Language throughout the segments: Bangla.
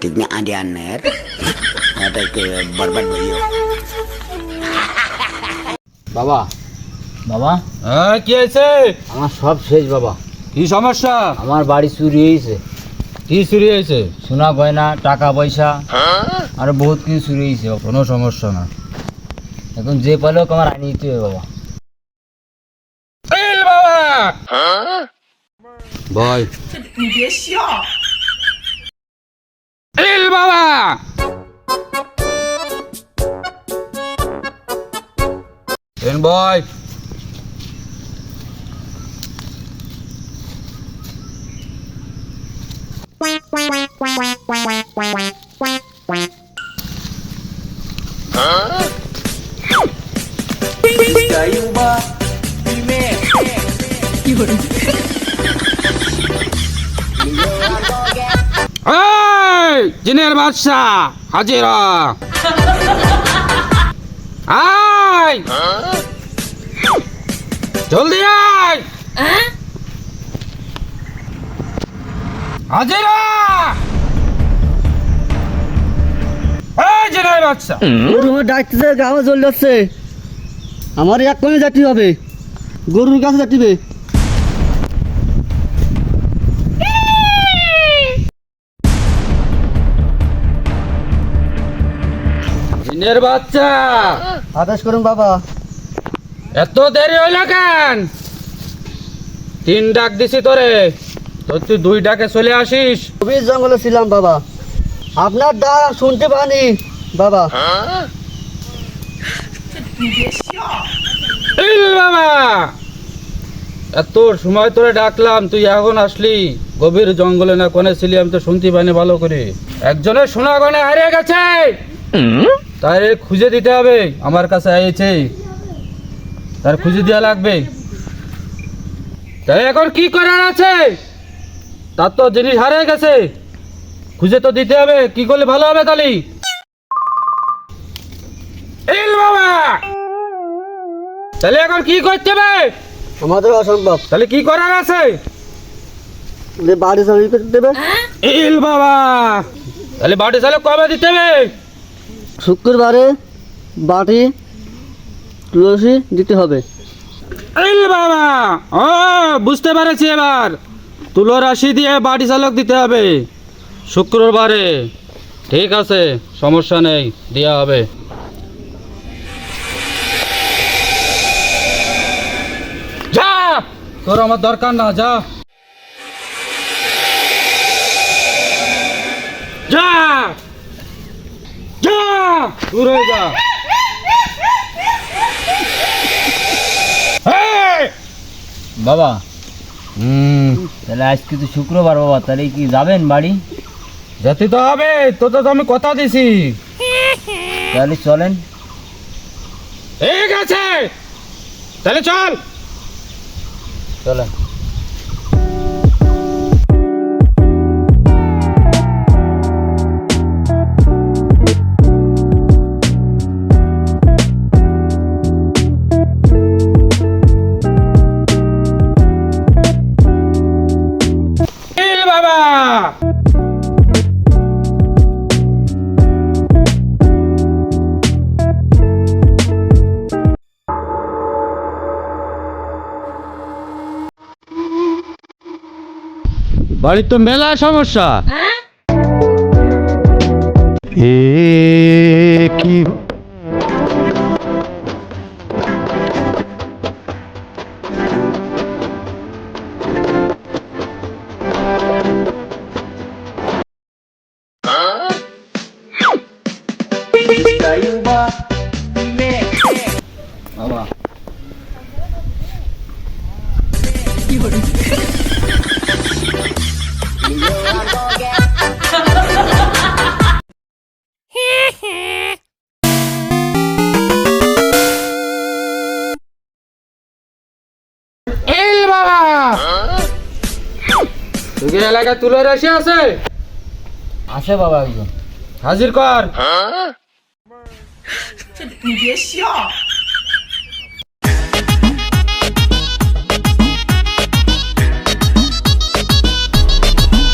Tignan adi. Ada ke barbat boyo. বাবা। বাবা? হ্যাঁ কি হয়েছে? আমার সব শেষ বাবা। কি সমস্যা? আমার বাড়ি চুরি হয়েছে। কি চুরি হয়েছে? সোনা গয়না টাকা পয়সা। আর বহুত কিছু চুরি হয়েছে কোনো সমস্যা না। এখন যে পালেও আমার আনিয়ে দিতে হবে বাবা। বাবা! ভাই এন ভাই এই জিনের বাদশা হাজিরা আয়। জলদি আয়। হাজিরা। এই জিনের বাদশা গরু ডাকতেছে গাওয়া চলে যাচ্ছে। আমার এক কমে যাটি হবে। গরুর কাছে যাটিবে জিনের বাচ্চা। আদেশ করুন বাবা। এত দেরি হইল কেন? তিন ডাক দিছি তোরে। তোর তুই দুই ডাকে চলে আসিস। গভীর জঙ্গলে ছিলাম বাবা। আপনার ডাক শুনতে পানি বাবা। ইল বাবা। এত সময় তোরে ডাকলাম তুই এখন আসলি? গভীর জঙ্গলে না কোনে ছিলি আমি তো শুনতে পাইনি ভালো করে। একজনের সোনা গনে হারিয়ে গেছে। তাই খুঁজে দিতে হবে আমার কাছে আইছে। তার খুঁজে দেওয়া লাগবে। তাই এখন কি করার আছে? তার তো জিনিস হারিয়ে গেছে। খুঁজে তো দিতে হবে কি করলে ভালো হবে তালি? বাবা! তাহলে এখন কি করতে হবে? আমাদের অসম্ভব। তাহলে কি করার আছে? বাড়ি চালু করতে দেবে। ইল বাবা! তাহলে বাড়ি চালে কবে দিতে হবে? শুক্রবারে বাটি তুলসী দিতে হবে। বাবা! ও, বুঝতে পেরেছি এবার। তুলো রাশি দিয়ে বাটি চালক দিতে হবে। শুক্রবারে। ঠিক আছে, সমস্যা নেই দেওয়া হবে। যা! তোর আমার দরকার না, যা। দূর হয়ে যা। বাবা হুম তাহলে আজকে তো শুক্রবার বাবা তাহলে কি যাবেন বাড়ি? যেতে তো হবে তো তো আমি কথা দিছি। তাহলে চলেন। ঠিক আছে তাহলে চল। চলেন। বাড়ির তো মেলা সমস্যা। এ কি তোকে এলাকায় তুলে আছে? আসে বাবা একজন। হাজির কর।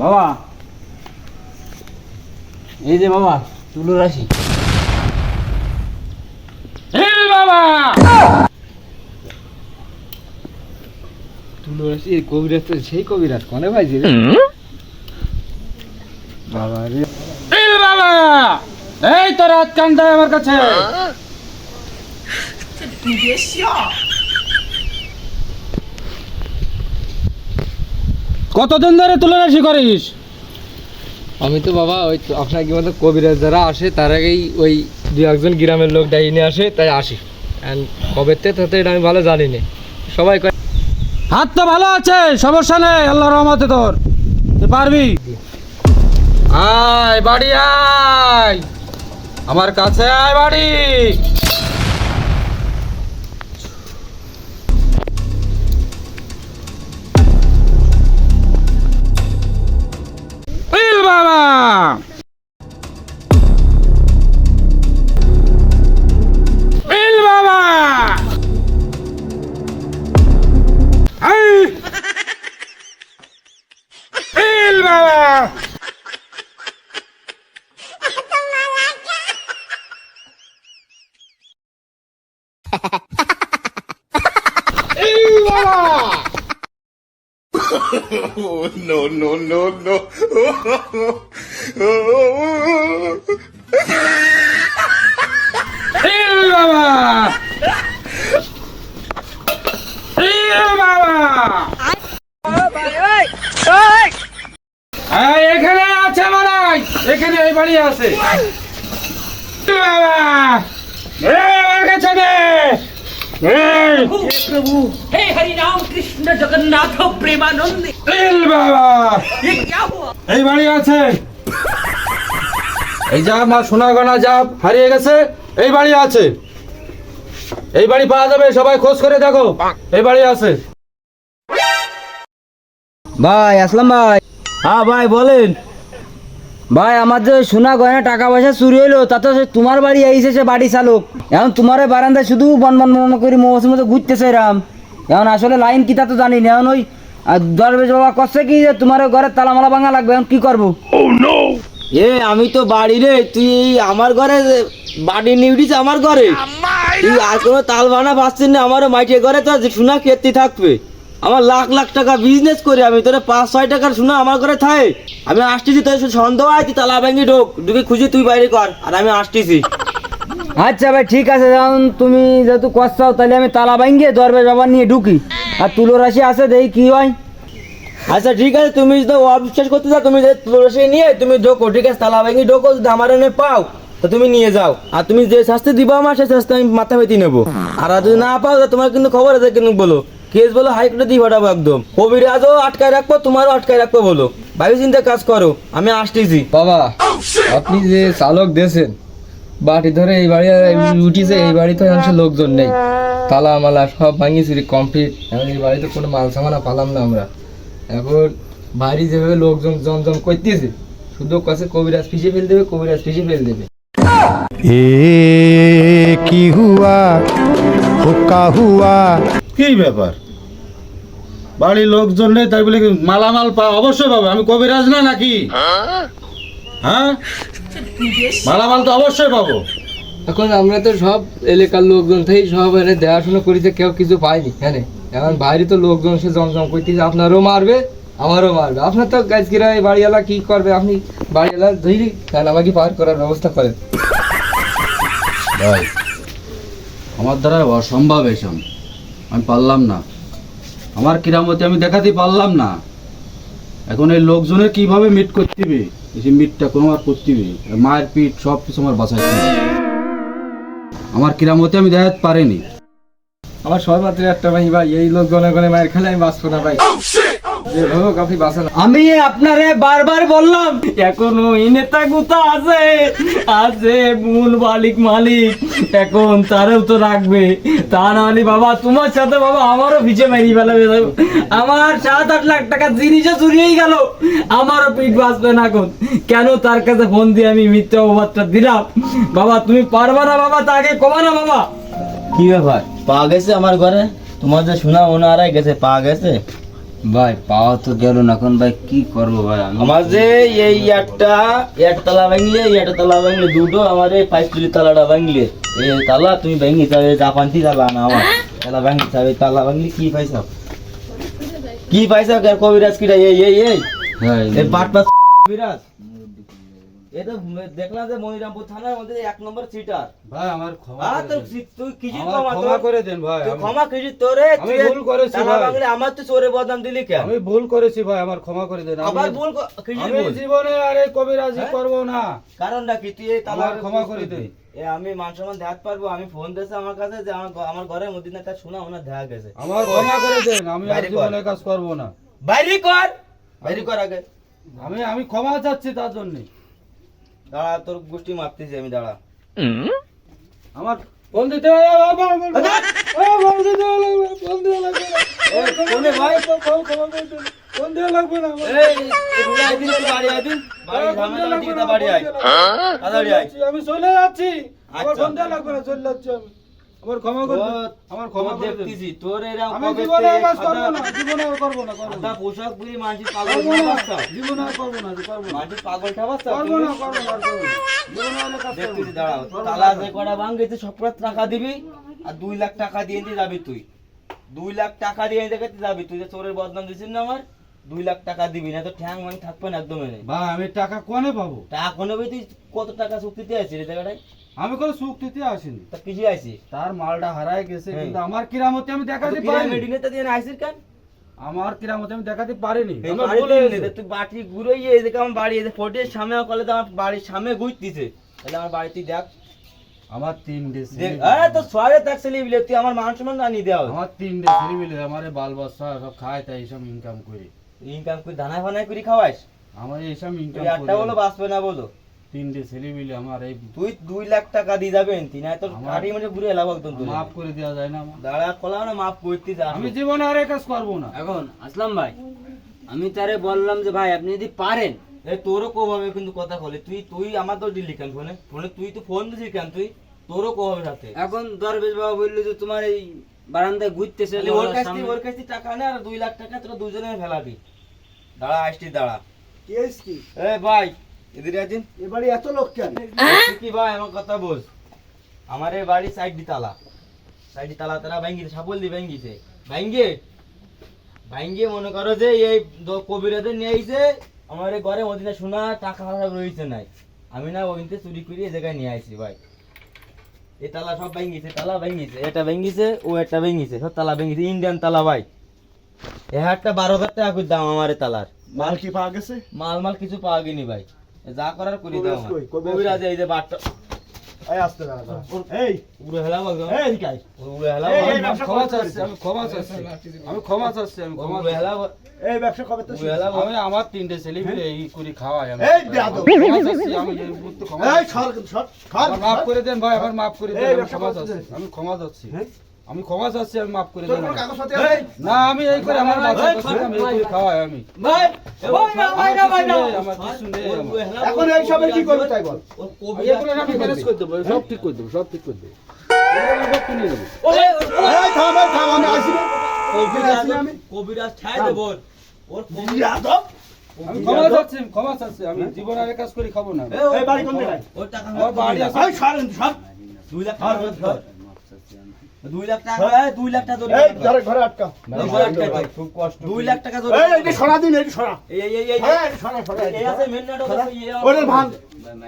বাবা এই যে বাবা তুলো রাশি তুলো রাশি এই কবিরাজ তো সেই কবিরাজ কনে ভাই যে বাবা রে। হিল বাবা! এই তো রাত কান্দা আমার কাছে। কতদিন ধরে তুলনাশি করিস? আমি তো বাবা ওই আপনার কি মতো কবিরাজ যারা আসে তার আগেই ওই দু একজন গ্রামের লোক ডাইনে আসে তাই আসি। অ্যান্ড কবে থেকে এটা আমি ভালো জানি না। সবাই হাত তো ভালো আছে, সমস্যা নেই আল্লাহ রহমতে তোর। তুই পারবি? আয়, বাড়ি আয়। আমার কাছে আয়, বাড়ি। বাবা। ইল বাবা ইল বাবা এই, এখানে আছে মারাই এখানে এই বাড়ি আছে। বাবা আমার কাছে প্রভু হে হরি রাম কৃষ্ণ জগন্নাথ প্রেমানন্দে। এই বাড়ি আছে। এই যা মা সোনা গনা যা হারিয়ে গেছে এই বাড়ি আছে। এই বাড়ি পাওয়া যাবে সবাই খোঁজ করে দেখো। এই বাড়ি আছে। ভাই আসলাম ভাই। হ্যাঁ ভাই বলেন। ভাই আমার যে সোনা গয়না টাকা পয়সা চুরি হইল তা তো তোমার বাড়ি আইসে সে বাড়ি চালক। এখন তোমার বারান্দায় শুধু বন বন বন করে মৌসুমে মতো ঘুরতেছে এরাম। এখন আসলে লাইন কি তা তো জানি না। এখন ওই আর দরবেশ বাবা করছে কি যে তোমার ঘরে তালা মালা ভাঙা লাগবে এখন কি করব? এ আমি তো বাড়ি রে তুই আমার ঘরে বাড়ি নিউডিস আমার ঘরে। তুই আর কোনো তাল বানা পাচ্ছিস না আমার মাইটে ঘরে তো সোনা খেতে থাকবে। আমার লাখ লাখ টাকা বিজনেস করি আমি তোরে পাঁচ ছয় টাকার সোনা আমার ঘরে থাই। আমি আসতেছি তোর সন্দেহ তুই তালা ভেঙে ঢোক। ঢুকে খুঁজে তুই বাইরে কর আর আমি আসতেছি। আচ্ছা ভাই ঠিক আছে যখন তুমি যেহেতু কষাও তাহলে আমি তালা ভাঙিয়ে দরবে বাবা নিয়ে ঢুকি। আর তুলো রাশি আছে দেখি কি হয়। আচ্ছা ঠিক আছে তুমি যদি অবিশ্বাস করতে চাও তুমি যে তুলসী নিয়ে তুমি ঢোকো ঠিক আছে তালা ভেঙে ঢোকো যদি আমার এনে পাও তো তুমি নিয়ে যাও। আর তুমি যে শাস্তি দিবা আমার সেই শাস্তি আমি মাথা পেতে নেব। আর যদি না পাও তোমার কিন্তু খবর আছে কিন্তু বলো। কেস বলো হাইকোর্টে দিয়ে ফাটাবো একদম। কবিরাজও আটকায় রাখব তোমারও আটকায় রাখব বলো। ভাবি চিন্তা কাজ করো আমি আসতেছি। বাবা আপনি যে চালক দিয়েছেন বাটি ধরে এই বাড়ি উঠিছে এই বাড়িতে অংশে লোকজন নেই। তালা মালা সব ভাঙিয়েছি কমপ্লিট এখন এই বাড়িতে কোনো মাল সামানা পালাম না আমরা। এখন বাড়ি যেভাবে লোকজন জমজম করতেছে শুধু কাছে কবিরাজ পিছিয়ে ফেল দেবে কবিরাজ পিছিয়ে ফেল দেবে। এ কি হুয়া হুকা হুয়া কি ব্যাপার? বাড়ির লোকজন নেই তাই বলে মালামাল পা অবশ্যই পাবে? আমি কবিরাজ না নাকি? হ্যাঁ? মালামাল তো অবশ্যই পাবো। এখন আমরা তো সব এলাকার লোকজন থেকে সব এনে দেখাশোনা করিতে কেউ কিছু পাইনি হ্যাঁ এখন বাইরে তো লোকজন সে জমজম করতেছে আপনারও মারবে আমারও মারবে। আপনার তো গাছকিরা এই বাড়িওয়ালা কি করবে? আপনি বাড়িওয়ালা ধরি তাহলে আমাকে পার করার ব্যবস্থা করেন। আমার দ্বারা অসম্ভব এসব। আমি পারলাম না। আমার কিরামতি আমি দেখাতে পারলাম না। এখন এই লোকজনের কীভাবে মিট করতে এই যে মিটটা কোনো আর করতে মায়ের পিঠ সব কিছু আমার বাঁচাইতে হবে। আমার কিরামতি আমি দেখাতে পারিনি। আমার সর্বত্র একটা ভাই ভাই এই লোক গনে গনে মায়ের খেলে আমি বাঁচবো না ভাই। আমি আপনারে বারবার বললাম, এখনও নেতা গুতা আছে আছে মূল মালিক মালিক, এখন তারেও তো রাখবে। তা নাহলে বাবা, তোমার সাথে বাবা, আমারও ভিজে মেরি ফেলাবে আমার সাত আট লাখ টাকা জিনিসও চুরিয়েই গেল। আমারও পিঠ বাঁচবে না এখন। কেন তার কাছে ফোন দিয়ে আমি মিথ্যা অবাদটা দিলাম? বাবা, তুমি পারবা না বাবা, তাকে কমা না বাবা। কি ব্যাপার? পা গেছে আমার ঘরে? তোমার যে শোনা ওনা আড়াই গেছে, পা গেছে? ভাই পাওয়া তো গেল না এখন ভাই কি করব ভাই? আমি আমার যে এই একটা এক তালা ভাঙলে একটা তালা ভাঙলে দুটো আমার এই পাইপ তুলি তালাটা ভাঙলে। এই তালা তুমি ভাঙি যাবে জাপানটি তালা না আমার। তালা ভাঙি যাবে তালা ভাঙলি কি পাইছাও কি পাইছাও কবিরাজ কিটা এই এই এই। বাট পাস কবিরাজ দেখলাম যে মনিরামপুর থানার মধ্যে এক নম্বর সিটার। ভাই আমার ক্ষমা করে তোর তুই কিছু ক্ষমা ক্ষমা করে দেন ভাই তুই আমি- ক্ষমা কিছু তোরে আমি ভুল করেছি ভাই। ভাঙলে আমার তো চোরে বদনাম দিলি কেন? আমি ভুল করেছি ভাই আমার ক্ষমা করে দেন। আবার ভুল কিছু আমি জীবনে আর কবিরাজি হ্যাঁ? করব না। কারণটা কি? তুই আমার ক্ষমা করে দে। আমি মান সম্মান দেখাতে পারব? আমি ফোন দিয়েছে আমার কাছে যে আমার ঘ- আমার ঘরের মধ্যে না তার শোনা ওনার দেখা গেছে। আমার ক্ষমা করে দেন আমি আর জীবনে কাজ করব না। বাইরে কর! বাইরে কর আগে। আমি আমি ক্ষমা চাচ্ছি তার জন্য। দাঁড়া তোর গোষ্ঠী মারতেছি আমি দাঁড়া আমার ফোন দিতে আমি চলে যাচ্ছি আমার আচ্ছা। ফোন দেওয়া লাগবে না চলে যাচ্ছি আমি আমার ক্ষমা করে আমার ক্ষমা করে দেখতেছি তোর এরকম আমি জীবনে কাজ করব না জীবনে আর না করব না। পোশাক পরে মানুষ পাগল করব জীবনে আর না করব না। মানুষ পাগল ঠাবাচ্ছা করব না করব না আর করব না। জীবনে আর কাজ দেখতেছি দাঁড়াও তালা যে কটা ভাঙ সব টাকা দিবি আর দুই লাখ টাকা দিয়ে দিয়ে যাবি তুই। দুই লাখ টাকা দিয়ে দেখাতে যাবি তুই যে চোরের বদনাম দিছিস না আমার? দুই লাখ টাকা দিবি না তো ঠ্যাং মানে থাকবে না একদম এনে। ভাই আমি টাকা কোনে পাবো? টাকা কোনো তুই কত টাকা চুক্তিতে আছিস এই জায়গাটায়? আমি কোনো চুক্তিতে আসিনি। তা কিছু আছিস তার মালটা হারায় গেছে হ্যাঁ। কিন্তু আমার কিরামতি আমি দেখাতে পারিনি। মেডিনেতে দিয়ে আইসিস কেন? আমার কিরামতি আমি দেখাতে পারিনি। নে, তুই বাটি ঘুরোই এই যে আমার বাড়ি এই যে ফোটের সামনে কলে তো আমার বাড়ির সামনে ঘুরতিছে। তাহলে আমার বাড়িতে দেখ। আমার ছেলে আরে তো সরে থাক ছেলে বিলে তুই আমার মান সম্মান জানি দেওয়া আমার তিন ছেলে মিলে আমার বাল বাচ্চা সব খায় তাই সব ইনকাম করি। ইনকাম করে দানা ফানায় করে খাওয়াইস? আমার এইসব ইনকাম তুই একটা বলো বাঁচবে না বলো। তিনটে ছেলে মিলে আমার এই তুই দুই লাখ টাকা দিয়ে যাবেন তিন এত আমার- কাটি মানে ঘুরে এলাম একদম তুই মাফ করে দেওয়া যায় না আমার? দাঁড়া খোলাও না মাপ করতে যা। আমি জীবনে আর এই কাজ করব না। এখন আসলাম ভাই। আমি তারে বললাম যে ভাই আপনি যদি পারেন। এই তোরও কো হবে কিন্তু কথা বলে। তুই তুই আমার তো দিলি কেন ফোনে? ফোনে তুই তো ফোন দিছিস কেন তুই? তোরও কো হবে সাথে। এখন দরবেশ বাবা বলল যে তোমার এই বারান্দায় ঘুরতেছে ওর কাছ থেকে ওর কাছ থেকে টাকা নে আর দুই লাখ টাকা তোরা দুজনে ফেলাবি। দাঁড়া আসছি দাঁড়া। কেস কি? এ ভাই এদিকে আছিস এবারে এত লোক কেন? কি ভাই আমার কথা বোঝ আমার এই বাড়ি সাইড দি তালা। সাইড দি তালা তারা ভাঙ্গিছে সাপল দি ভাঙ্গিছে। ভাঙ্গে? ভাঙ্গে মনে করো যে এই দ- কবিরাদের নিয়ে আইছে আমার এই ঘরে মদিনা সোনা টাকা রয়েছে নাই। আমি না ওইতে চুরি করে এই জায়গায় নিয়ে আইছি ভাই। এই তালা সব ভেঙেছে তালা ভেঙেছে এটা ভেঙেছে ও একটা ভেঙেছে সব তালা ভেঙেছে ইন্ডিয়ান তালা ভাই। এ হাটটা বারো হাজার টাকা করে দাম আমার তালার। মাল কি পাওয়া গেছে? মাল মাল কিছু পাওয়া গেনি ভাই। যা করার করি দাও কবিরাজ এই যে বাটটা এই আসতে দাঁড়া দাঁড়া। এই। উড়ে হেলা বল এই এদিকে উড়ে হেলা এই, বল এই ব্যবসা ক্ষমা চাচ্ছি আমি ক্ষমা চাচ্ছি আমি ক্ষমা চাচ্ছি আমি ক্ষমা উড়ে হেলা এই ব্যবসা কবে তো উড়ে হেলা আমি আমার তিনটে ছেলে মিলে এই করে খাওয়াই আমি। এই বেয়াদব। ক্ষমা চাচ্ছি, আমি এই মুহূর্তে ক্ষমা এই সর সর সর। মাফ করে দেন ভাই আমার মাফ করে দেন এই আমি ক্ষমা চাচ্ছি আমি ক্ষমা চাচ্ছি। হ্যাঁ? আমি ক্ষমা চাচ্ছি আমি মাফ করে আছে? না আমি এই করে আমার বাচ্চা কাচ্চা আমি এই খাওয়াই আমি। ভাই ভাই না ভাই না ভাই না। আমার কিছু নেই। এখন এই সবের কি করবে তাই বল? কবিরাজ এগুলো আমি ম্যানেজ করে দেবো সব ঠিক করে দেবো সব ঠিক করে দেবো। দেবো এই এই। কবিরাজ ওর। কবিরাজ আমি ক্ষমা চাচ্ছি ক্ষমা চাচ্ছি আমি জীবনে আর এই কাজ করে খাব না এই বাড়ি কোন জায়গায়? ওর টাকা বাড়ি আছে। এই সর সর দুই লাখ টাকা ধর। দুই লাখ টাকা দুই লাখ টাকা ধরে ঘরে ঘরে আটকা খুব কষ্ট দুই লাখ টাকা ধরে এই সরা দিন এইটা সরা এই এই এই এই এই সরা সরা এই আছে মেন নাটক ওরে ভাঙ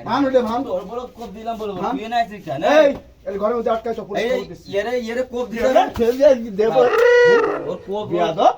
ভাঙ ওটা ভাঙ ওর বড় কোপ দিলাম বলো হ্যাঁ? তুই না আছিস কেন এই এই ঘরের মধ্যে আটকাই পুলিশ এই। ইয়েরে ইয়েরে কোপ দিছে দেব ওর কোপ বেয়াদব